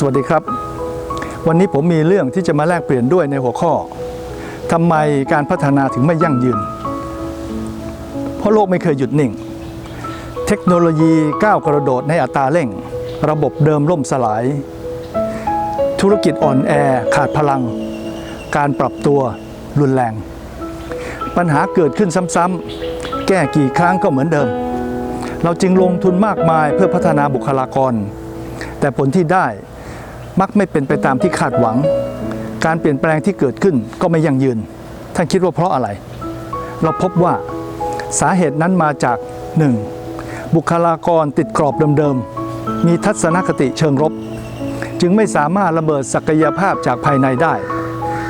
สวัสดีครับ วันนี้ผมมีเรื่องที่จะมาแลกเปลี่ยนด้วยในหัวข้อทำไมการพัฒนาถึงไม่ยั่งยืน เพราะโลกไม่เคยหยุดนิ่ง เทคโนโลยีก้าวกระโดดในอัตราเร่ง ระบบเดิมล่มสลาย ธุรกิจอ่อนแอขาดพลัง การปรับตัวรุนแรง ปัญหาเกิดขึ้นซ้ำๆแก้กี่ครั้งก็เหมือนเดิม เราจึงลงทุนมากมายเพื่อพัฒนาบุคลากร แต่ผลที่ได้ มักไม่เป็นไปตามที่คาดหวัง การเปลี่ยนแปลงที่เกิดขึ้นก็ไม่ยั่งยืน ท่านคิดว่าเพราะอะไร เราพบว่าสาเหตุนั้นมาจาก 1. บุคลากรติดกรอบเดิมๆ มีทัศนคติเชิงรบ จึงไม่สามารถระเบิดศักยภาพจากภายในได้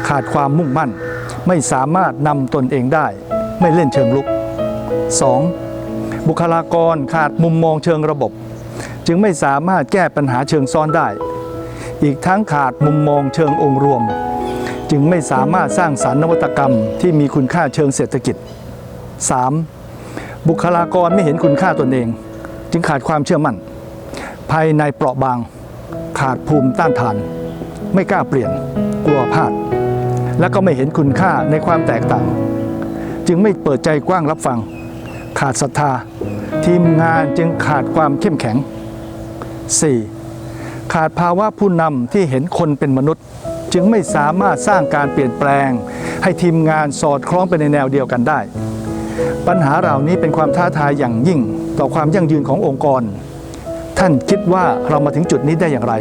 ขาดความมุ่งมั่น ไม่สามารถนำตนเองได้ ไม่เล่นเชิงลุก 2. บุคลากรขาดมุมมองเชิงระบบ จึงไม่สามารถแก้ปัญหาเชิงซ้อนได้ อีกทั้งขาดมุมมองเชิงองค์รวม จึงไม่สามารถสร้างสารรค์นวัตกรรมที่มีคุณค่าเชิงเศรษฐกิจ 3. บุคลากรไม่เห็นคุณค่าตนเอง จึงขาดความเชื่อมั่น ภายในเปราะบาง ขาดภูมิต้านทาน ไม่กล้าเปลี่ยน กลัวพลาด และก็ไม่เห็นคุณค่าในความแตกต่าง จึงไม่เปิดใจกว้างรับฟัง ขาดศรัทธา ทีมงานจึงขาดความเข้มแข็ง 4. ขาดภาวะผู้นำที่เห็นคนเป็นมนุษย์ จึงไม่สามารถสร้างการเปลี่ยนแปลง ให้ทีมงานสอดคล้องไปในแนวเดียวกันได้ ปัญหาเหล่านี้เป็นความท้าทายอย่างยิ่ง ต่อความยั่งยืนขององค์กร ท่านคิดว่าเรามาถึงจุดนี้ได้อย่างไร